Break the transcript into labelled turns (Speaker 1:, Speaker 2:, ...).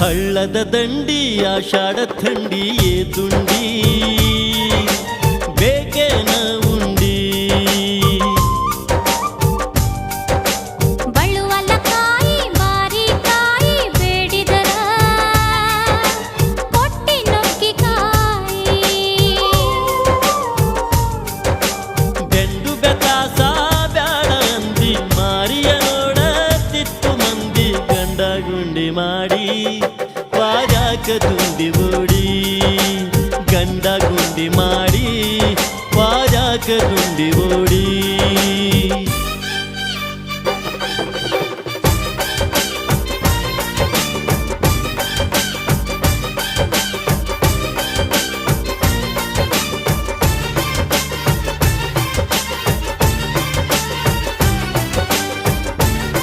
Speaker 1: ಹಳ್ಳದ ದಂಡಿ ಆಷಾಢ ಥಂಡಿ ಏ ಗಂಡ ಮಾಡಿ ವಾಜಾಕ ತುಂಡಿ ಓಡಿ ಗಂಡ ಗುಂಡಿ ಮಾಡಿ ವಾಜಾಕ ಗುಂಡಿ ಓಡಿ